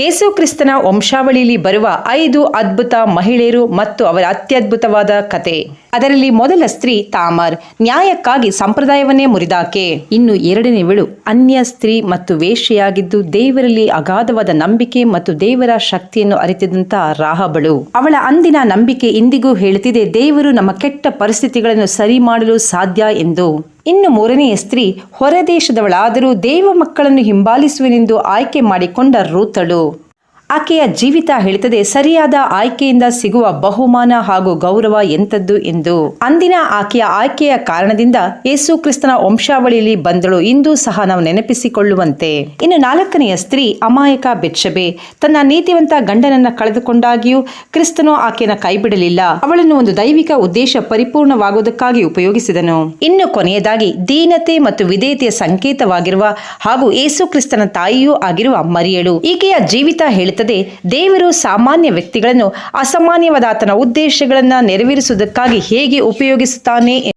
ಯೇಸು ಕ್ರಿಸ್ತನ ವಂಶಾವಳಿಯಲ್ಲಿ ಬರುವ ಐದು ಅದ್ಭುತ ಮಹಿಳೆಯರು ಮತ್ತು ಅವರ ಅತ್ಯದ್ಭುತವಾದ ಕತೆ. ಅದರಲ್ಲಿ ಮೊದಲ ಸ್ತ್ರೀ ತಾಮರ್. ನ್ಯಾಯಕ್ಕಾಗಿ ಸಂಪ್ರದಾಯವನ್ನೇ ಮುರಿದಾಕೆ. ಇನ್ನು ಎರಡನೇವಳು ಅನ್ಯ ಸ್ತ್ರೀ ಮತ್ತು ವೇಶ್ಯೆಯಾಗಿದ್ದು ದೇವರಲ್ಲಿ ಅಗಾಧವಾದ ನಂಬಿಕೆ ಮತ್ತು ದೇವರ ಶಕ್ತಿಯನ್ನು ಅರಿತಿದಂತ ರಾಹಬಳು. ಅವಳ ಅಂದಿನ ನಂಬಿಕೆ ಇಂದಿಗೂ ಹೇಳುತ್ತಿದೆ, ದೇವರು ನಮ್ಮ ಕೆಟ್ಟ ಪರಿಸ್ಥಿತಿಗಳನ್ನು ಸರಿ ಮಾಡಲು ಸಾಧ್ಯ ಎಂದು. ಇನ್ನು ಮೂರನೆಯ ಸ್ತ್ರೀ ಹೊರದೇಶದವಳಾದರೂ ದೇವ ಮಕ್ಕಳನ್ನು ಹಿಂಬಾಲಿಸುವೆನೆಂದು ಆಯ್ಕೆ ಮಾಡಿಕೊಂಡ ರೂತಳು. ಆಕೆಯ ಜೀವಿತ ಹೇಳುತ್ತದೆ ಸರಿಯಾದ ಆಯ್ಕೆಯಿಂದ ಸಿಗುವ ಬಹುಮಾನ ಹಾಗೂ ಗೌರವ ಎಂಥದ್ದು ಎಂದು. ಅಂದಿನ ಆಕೆಯ ಆಯ್ಕೆಯ ಕಾರಣದಿಂದ ಯೇಸು ಕ್ರಿಸ್ತನ ವಂಶಾವಳಿಯಲ್ಲಿ ಬಂದಳು, ಇಂದು ಸಹ ನಾವು ನೆನಪಿಸಿಕೊಳ್ಳುವಂತೆ. ಇನ್ನು ನಾಲ್ಕನೆಯ ಸ್ತ್ರೀ ಅಮಾಯಕ ಬೆಚ್ಚಬೆ ತನ್ನ ನೀತಿವಂತ ಗಂಡನನ್ನ ಕಳೆದುಕೊಂಡಾಗಿಯೂ ಕ್ರಿಸ್ತನು ಆಕೆಯನ್ನು ಕೈಬಿಡಲಿಲ್ಲ. ಅವಳನ್ನು ಒಂದು ದೈವಿಕ ಉದ್ದೇಶ ಪರಿಪೂರ್ಣವಾಗುವುದಕ್ಕಾಗಿ ಉಪಯೋಗಿಸಿದನು. ಇನ್ನು ಕೊನೆಯದಾಗಿ, ದೀನತೆ ಮತ್ತು ವಿಧೇಯತೆಯ ಸಂಕೇತವಾಗಿರುವ ಹಾಗೂ ಯೇಸು ಕ್ರಿಸ್ತನ ತಾಯಿಯೂ ಆಗಿರುವ ಮರಿಯಳು. ಈಕೆಯ ಜೀವಿತ ದೇವರು ಸಾಮಾನ್ಯ ವ್ಯಕ್ತಿಗಳನ್ನು ಅಸಾಮಾನ್ಯವಾದ ಆತನ ಉದ್ದೇಶಗಳನ್ನು ನೆರವೇರಿಸುವುದಕ್ಕಾಗಿ ಹೇಗೆ ಉಪಯೋಗಿಸುತ್ತಾನೆ